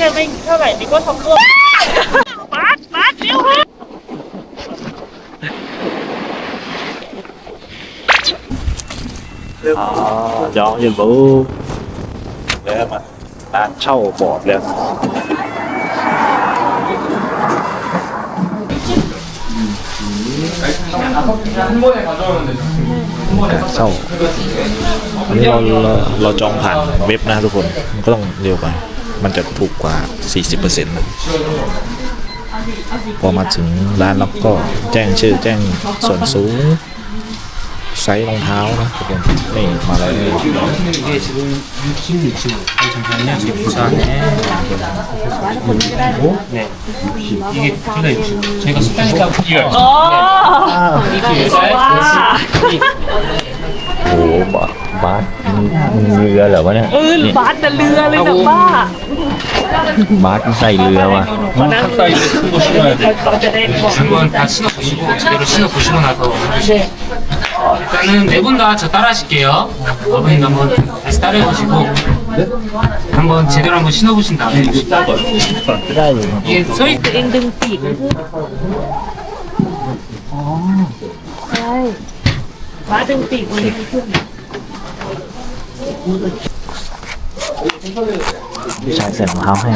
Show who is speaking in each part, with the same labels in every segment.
Speaker 1: ค่ไม่เท่าไหร่นี่ก็ทำร่วมมาดมาดเร็วฮะ
Speaker 2: อ๋อยอนยืนบูแล้วมาร้านเช่าบอร์ดแล้วเช่าอันนี้เราเราเราจองผ่านเว็บนะทุกคนมันก็ต้องเร็วไป มันจะถูกกว่า 40%นะพอมาถึงร้านเราก็แจ้งชื่อแจ้งส่วนสูง ไซส์รองเท้านะทุกคนนี่มาเล
Speaker 1: ยนี่
Speaker 2: โอ้โหบาส เรือเหรอวะเนี่ย
Speaker 1: เออบาสแต่เรือเลยนะบ้า
Speaker 2: บาสใส่เรือว่ะ
Speaker 3: 사이즈 큰거 신어야 돼.
Speaker 1: เราจะได้บอก
Speaker 3: 한번 다 신어보시고 제대로 신어보시고 나서 일단은 네 분 다 저 따라하실게요. 어머님 한번 다시 따라해보시고 한번 제대로 한번 신어보신 다음에
Speaker 2: ได้อยู่
Speaker 3: 이게 서있
Speaker 1: ตัวเองดึงปีกมันขึ้นใช่บาสดึงปีกมันขึ้น
Speaker 2: ผู้ชาย ใส่รองเท้าให้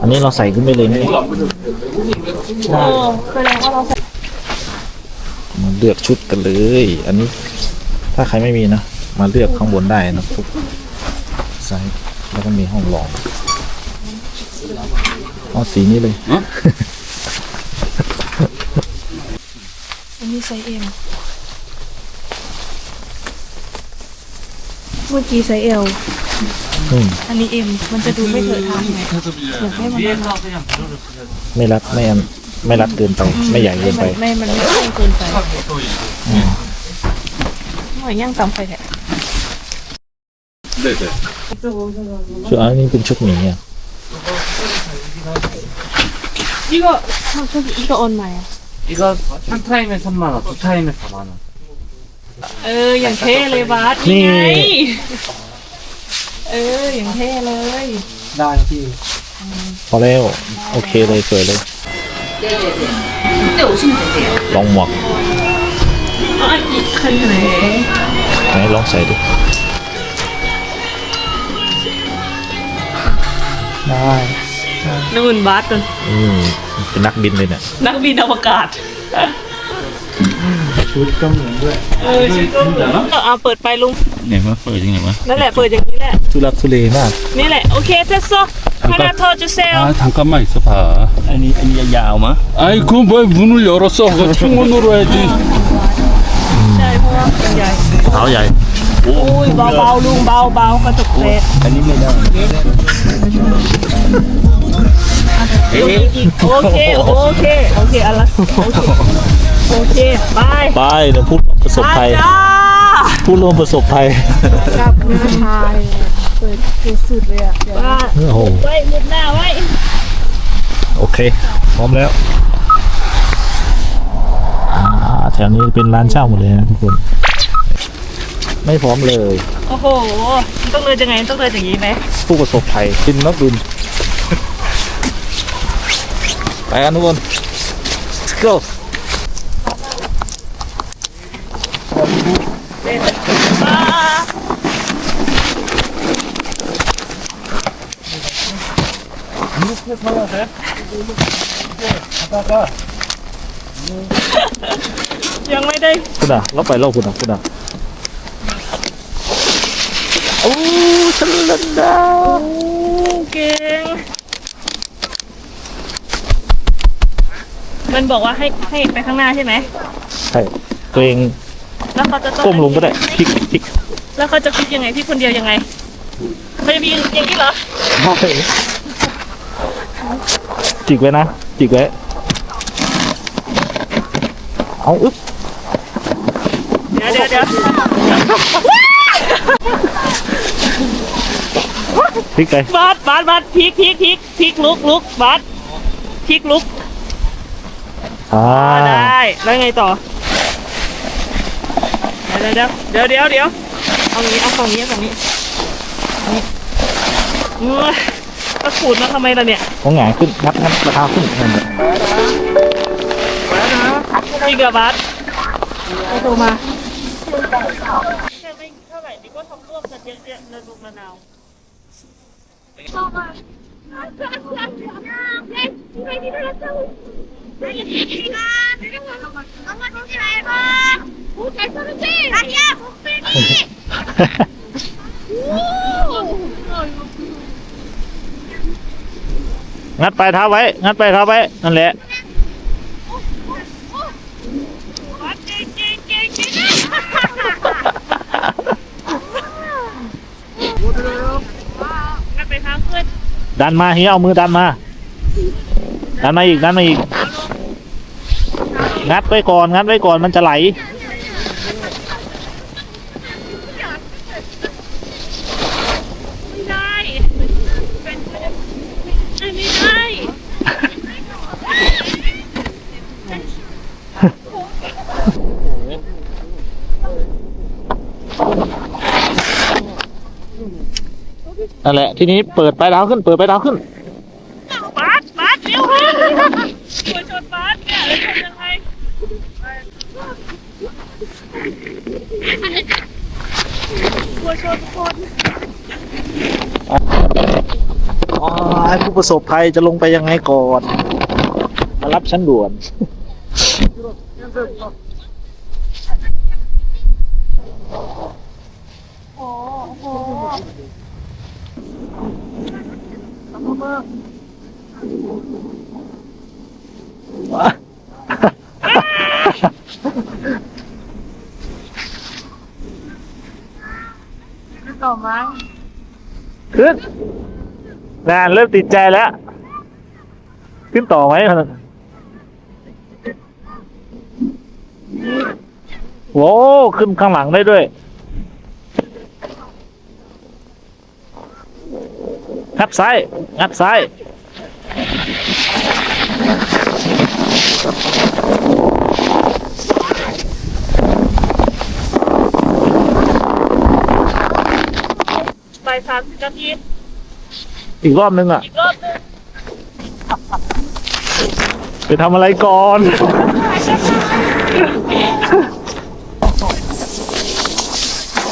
Speaker 2: อันนี้เราใส่ขึ้นไปเลยไหม
Speaker 1: โอ้แสดงว่าเราใส่
Speaker 2: มาเลือกชุดกันเลย อันนี้ถ้าใครไม่มีนะ มาเลือกข้างบนได้นะทุกไซส์แล้วก็มีห้องรองเอาสีนี้เลย
Speaker 1: อันนี้ไซส์เอ็ม เมื่อกี้ไซส์เอล
Speaker 2: อืม
Speaker 1: อันนี้เอ็มมันจะดูไม่เถิดทางไงอยากให้มัน
Speaker 3: 위에서 그냥 물어주세요.
Speaker 2: ไม่รัดไม่อันไม่รัดเกินไปไม่ใหญ่เกินไป
Speaker 1: ไม่ มันไม่ใช่เกินไปหน่อยย่างตำไฟแท้
Speaker 2: ชุดอันนี้เป็นชุดหมีอ่ะ
Speaker 1: นี่ก็ทำชุดนี่ก็โอนใหม่อ่ะ
Speaker 3: 이거 한 타임에 3만 원, 두 타임에 4만 원.
Speaker 1: เอออย่างเท่เลยบาสนี่ไงเอออย่างเท่เลย
Speaker 2: พอแล้วโอเคเลยสวยเลยลองหมวก
Speaker 1: อ๋ออีกคันไหน
Speaker 2: ไหนลองใส่ดูได้
Speaker 1: นู่นบาสกัน
Speaker 2: อืมเป็นนักบินเลยเนี่ย
Speaker 1: นักบินอวกาศ
Speaker 2: ชุดก็เหมือนด้วย
Speaker 1: เออชุดก็เหมือนเอาเปิดไปลุง
Speaker 2: ไหนวะเปิดยังไงวะ
Speaker 1: นั่นแหละเปิดอย่างนี้แหละ
Speaker 2: ทุลักทุเลมาก
Speaker 1: นี่แหละโอเคเจสโซคาราโทจูเซล
Speaker 4: ทางก็ไม่สภา
Speaker 2: อันนี้อันนี้ยาวมะ
Speaker 4: ไอ้คุณไปบุนุยอรสก็ทิ้งมันรวยจี
Speaker 1: ใช่เพราะว่าเป็ใหญ่
Speaker 2: เท้าใหญ่
Speaker 1: อุ้ยเบาๆลุงเบาๆกระจกเล็
Speaker 2: อันนี้ไม่ได้
Speaker 1: โอเคโอเคโอเคอะไรโอเค โอเคบาย
Speaker 2: ไปเดี๋ยวพูดประสบภัย
Speaker 1: จ้า
Speaker 2: ผู้ร่วมประสบภัย
Speaker 1: กับหน้าชายเปิดเปิดสุดเลยอะว่า
Speaker 2: โอ้โห
Speaker 1: ไว้มุดหน้าไว้
Speaker 2: โอเค พร้อมแล้วอ่าแถวนี้เป็นร้านเช่าหมดเลยนะทุกคน ไม่พร้อมเลย
Speaker 1: โอ้โหต้องเลยยังไงต้องเลยอย่างนี้ไหม
Speaker 2: ผู้ประสบภัยกินนักดุนไปกันทุกคน let's go
Speaker 1: อ่า ยังไม่ได้
Speaker 2: คุณอะเราไปเล่าคุณอะคุณอะโอ้ฉันล่นได้
Speaker 1: เก่งมันบอกว่าให้ให้ไปข้างหน้าใช่ไหม
Speaker 2: ใช่ตัวเอง
Speaker 1: แล้วเขาจะต้อง
Speaker 2: ก้มลงก็ได้พลิกพลิก
Speaker 1: แล้วเขาจะพลิกยังไงพี่คนเดียวยังไงเขาจะพลิกอย่างนี้เหรอ
Speaker 2: จิกไว้นะ จิกไว้ เอาอึ๊บ
Speaker 1: เดี๋ยวเดี๋ยวเดี๋ยว
Speaker 2: พลิกไป
Speaker 1: บาสบาสบาสพลิกพลิกพลิกพลิกลุกลุกบาสพลิกลุก
Speaker 2: อ่า
Speaker 1: ได้แล้วไงต่อ เดี๋ยวเดี๋ยวเดี๋ยวเดี๋ยวเดี๋ยวเอางี้เอาฝั่งนี้เอาฝั่งนี้นี้เอ้ยตะขูดมาทำไมล่ะเนี่ย
Speaker 2: ของหงายขึ้นงัดงัดราคาขึ้นนั่นแหละ
Speaker 1: มีกระบัดโทรมาแค่ไม่เท่าไหร่นี่ก็ทำร่วมกันเยอะๆนะลูกมะนาว
Speaker 2: งัดปลายเท้าไว้ งัดปลายเท้าไว้ นั่นแหละ
Speaker 1: กันไปทางขึ้น
Speaker 2: ดันมาเฮียเอามือดันมา ดันมาอีก ดันมาอีก งัดไว้ก่อน งัดไว้ก่อน มันจะไหล
Speaker 1: ไม่ได้เป็นไม่ได้
Speaker 2: นั่นแหละ ทีนี้เปิดปลายเท้าขึ้น เปิดปลายเท้าขึ้น
Speaker 1: บาสบาสเร็วเร็วหัวชนบาสเนี่ยแล้วทำยังไงหัวชนคน
Speaker 2: อ๋อไอ้ผู้ประสบภัยจะลงไปยังไงก่อน มารับชั้นด่วน
Speaker 1: ต่อมา
Speaker 2: ขึ้นนานเริ่มติดใจแล้ว ขึ้นต่อไหม โว้ขึ้นข้างหลังได้ด้วย งัดซ้าย งัดซ้าย
Speaker 1: ไปสามสิบนาที
Speaker 2: อีกรอบนึงอะ
Speaker 1: อีกรอบหนึง
Speaker 2: ไปทำอะไรก่อน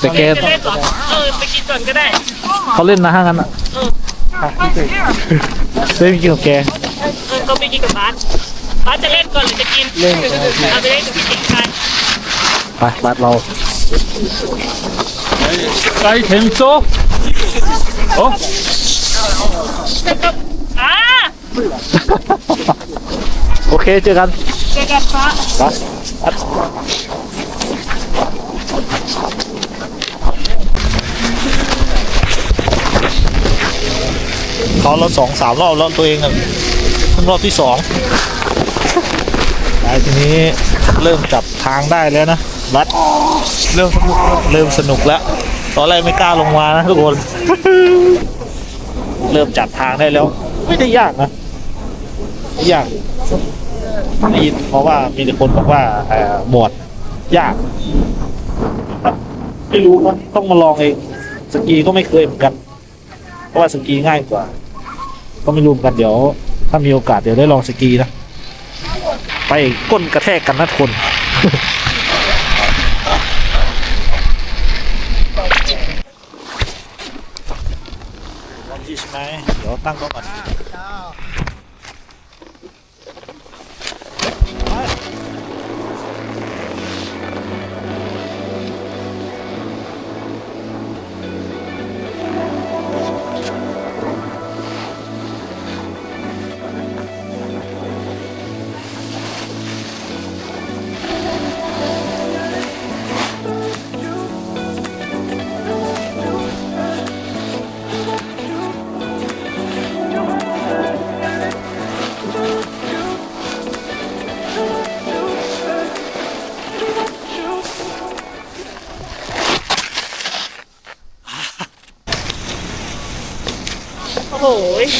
Speaker 2: เดี๋
Speaker 1: แก
Speaker 2: เอ
Speaker 1: อไปกินก่อนก็ได้
Speaker 2: เขาเล่นนะฮะงั้นอะ
Speaker 1: เล่
Speaker 2: นกินกับแก
Speaker 1: เออไปกินกับบ้านบ้านจะเล่นก่อนหรือจะกินเล่นเอาไปเล่นกับพี่ติ๋งกัน
Speaker 2: ไปบ้านเรา
Speaker 4: ไอเทมโซโอ้
Speaker 1: อ่
Speaker 2: โอเคเจอกัน
Speaker 1: เจอกันค
Speaker 2: รับ เขาเราสองสามรอบแล้วตัวเองอะเพิ่งรอบที่สองต่ทีนี้เริ่มจับทางได้แล้วนะบัดเริ่มสนุกเริ่มสนุกแล้วตอนแรกไม่กล้าลงมานะทุกคนเริ่มจับทางได้แล้ว ไม่ได้ยากนะไม่ยากได้ยินเพราะว่ามีแต่คนบอกว่าหมวดยากไม่รู้นะต้องมาลองเองสกีก็ไม่เคยเหมือนกัน เพราะว่าสกีง่ายกว่า ก็ไม่รู้เหมือนกันเดี๋ยว ถ้ามีโอกาสเดี๋ยวได้ลองสกีนะ ไปก้นกระแทกกันนะทุกคนลองที่ใช่ไหมเดี๋ยวตั้งกล้องก่อน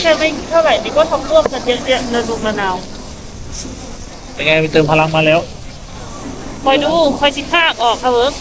Speaker 1: แค่ไม่เท่าไหร่นี่ก็ทำร่วมกันเยอะแยะระดูมะนาว
Speaker 2: เป็นไงมีเติมพลังมาแล้ว
Speaker 1: คอยดู คอยสิข้ากออกค่ะเวิร์ก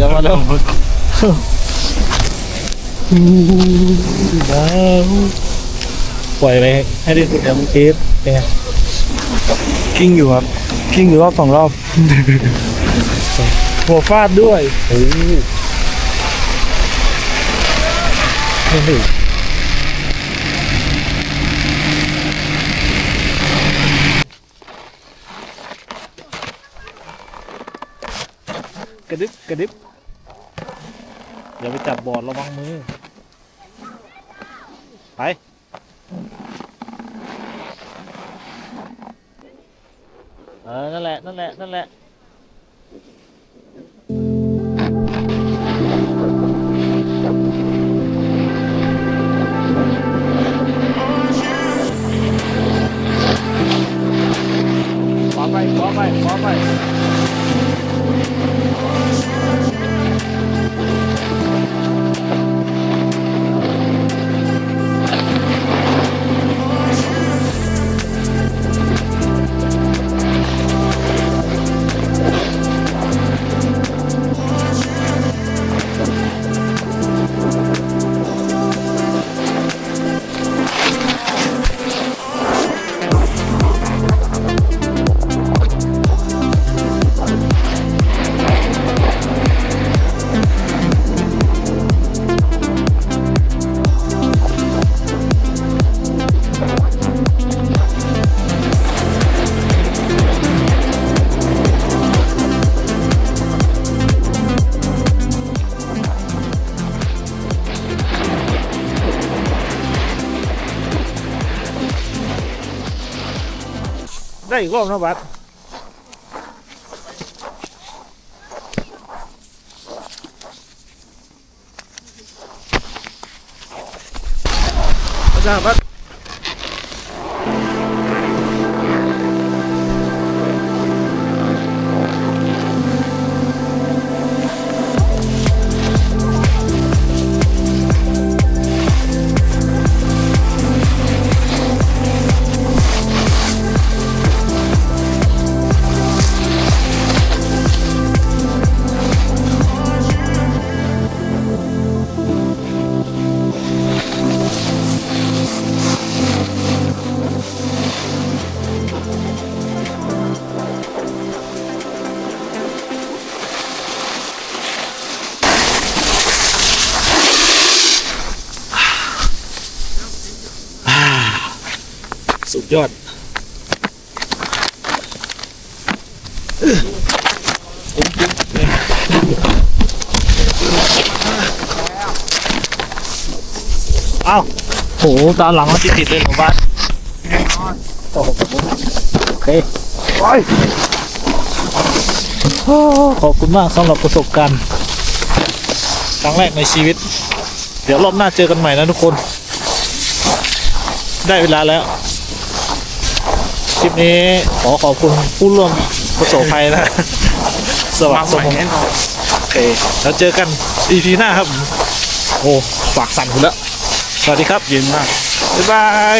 Speaker 2: สามทหารเสือมาแล้วว้าวปล่อยไปให้ได้สุดแล้วมึงคิดเป็นไง
Speaker 5: กิ้งอยู่ครับกิ้งอยู่รอบสองรอบ
Speaker 2: หัวฟาดด้วยโอ้โหนี่กระดึบกระดึบอย่าไป จับบอร์ดระวังมือ ไป เออ นั่นแหละ นั่นแหละ นั่นแหละ ได้อีกรอบนะบัสอาจารย์บัส ยอดเอ้าโหตามหลังมันติดๆเลยหมู่บ้านโอ้โหโอเคไปโอ้ขอบคุณมากสำหรับประสบการณ์ครั้งแรกในชีวิต เดี๋ยวรอบหน้าเจอกันใหม่นะทุกคน ได้เวลาแล้ว คลิปนี้ขอขอบคุณผู้ร่วมประสบภัยนะสวัสดีโอเคแล้วเจอกัน EP หน้าครับ โอ้ฝากสั่นคุณแล้ว สวัสดีครับ เย็นมาก บ๊ายบาย